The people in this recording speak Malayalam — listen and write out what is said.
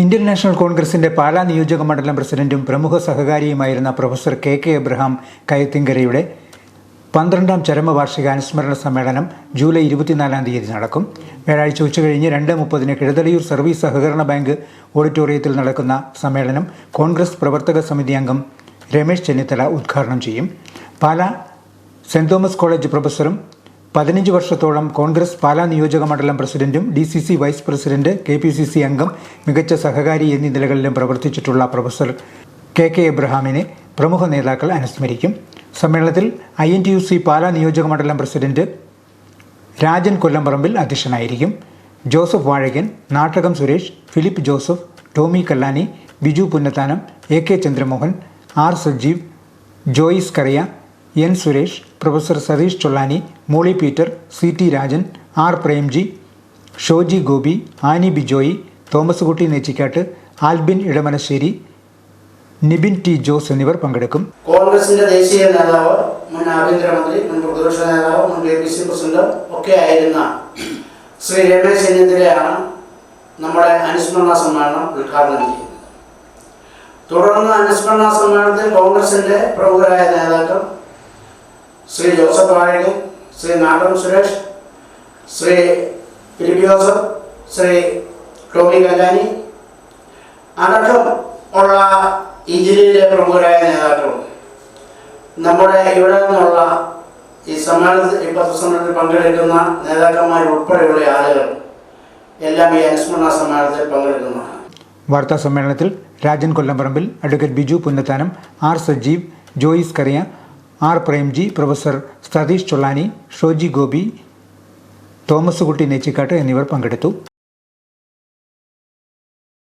ഇന്ത്യൻ നാഷണൽ കോൺഗ്രസിന്റെ പാലാ നിയോജക മണ്ഡലം പ്രസിഡന്റും പ്രമുഖ സഹകാരിയുമായിരുന്ന പ്രൊഫസർ കെ കെ എബ്രഹാം കയത്തിങ്കരയുടെ പന്ത്രണ്ടാം ചരമവാർഷിക അനുസ്മരണ സമ്മേളനം ജൂലൈ ഇരുപത്തിനാലാം തീയതി നടക്കും. വ്യാഴാഴ്ച ഉച്ചകഴിഞ്ഞ് രണ്ട് മുപ്പതിന് കിഴതലയൂർ സർവീസ് സഹകരണ ബാങ്ക് ഓഡിറ്റോറിയത്തിൽ നടക്കുന്ന സമ്മേളനം കോൺഗ്രസ് പ്രവർത്തക സമിതി അംഗം രമേശ് ചെന്നിത്തല ഉദ്ഘാടനം ചെയ്യും. പാലാ സെന്റ് തോമസ് കോളേജ് പ്രൊഫസറും പതിനഞ്ച് വർഷത്തോളം കോൺഗ്രസ് പാലാ നിയോജക മണ്ഡലം പ്രസിഡന്റും D C C vice president K P C C അംഗം മികച്ച സഹകാരി എന്നീ നിലകളിലും പ്രവർത്തിച്ചിട്ടുള്ള പ്രൊഫസർ കെ കെ എബ്രഹാമിനെ പ്രമുഖ നേതാക്കൾ അനുസ്മരിക്കും. സമ്മേളനത്തിൽ I N T U C Pala നിയോജക മണ്ഡലം പ്രസിഡന്റ് രാജൻ കൊല്ലംപറമ്പിൽ അധ്യക്ഷനായിരിക്കും. Joseph Vazhakan Nattakom Suresh Philip Joseph Tomy Kallani Biju Punnathanam A K Chandramohan R Sajeev Joyce Kuriya N Suresh professor Satheesh Chollani Moly Peter C T Rajan R Premji Shoji Gopi Annie Bijoy Thomas Kutty Nechikkattu Albin Edamanassery Nibin T Jose എന്നിവർ പങ്കെടുക്കും. കോൺഗ്രസിന്റെ ദേശീയ നേതാവ് മുൻ ആഭ്യന്തരമന്ത്രി മുൻ പ്രതിപക്ഷ നേതാവ് മുൻ ഡി സി പ്രസിഡന്റ് ഒക്കെ ആയിരുന്ന ശ്രീ രമേശ് ചെന്നിത്തലയാണ് നമ്മുടെ അനുസ്മരണ സമ്മേളനം ഉദ്ഘാടനം ചെയ്യുന്നത്. തുടർന്ന് അനുസ്മരണ സമ്മേളനത്തിൽ കോൺഗ്രസിന്റെ പ്രമുഖരായ നേതാക്കൾ Shri Joseph Vazhakan Shri Nadan Suresh Shri Philip Joseph Shri Tomy Kallani. അടക്കം ഉള്ള ഈ ജില്ലയിലെ പ്രമുഖരായ നേതാക്കളും നമ്മുടെ ഇവിടെ നിന്നുള്ള ഈ സമ്മേളനത്തിൽ ഈ പത്രസമ്മേളനത്തിൽ പങ്കെടുക്കുന്ന നേതാക്കന്മാർ ഉൾപ്പെടെയുള്ള ആളുകൾ എല്ലാം ഈ അനുസ്മരണ സമ്മേളനത്തിൽ പങ്കെടുക്കുന്നതാണ്. വാർത്താ സമ്മേളനത്തിൽ Rajan Kollamparambil advocate Biju Punnathanam R Sajeev Joyce Kuriya R Premji professor Satheesh Chollani Shoji Gopi Thomas Kutty Nechikkattu എന്നിവർ പങ്കെടുത്തു.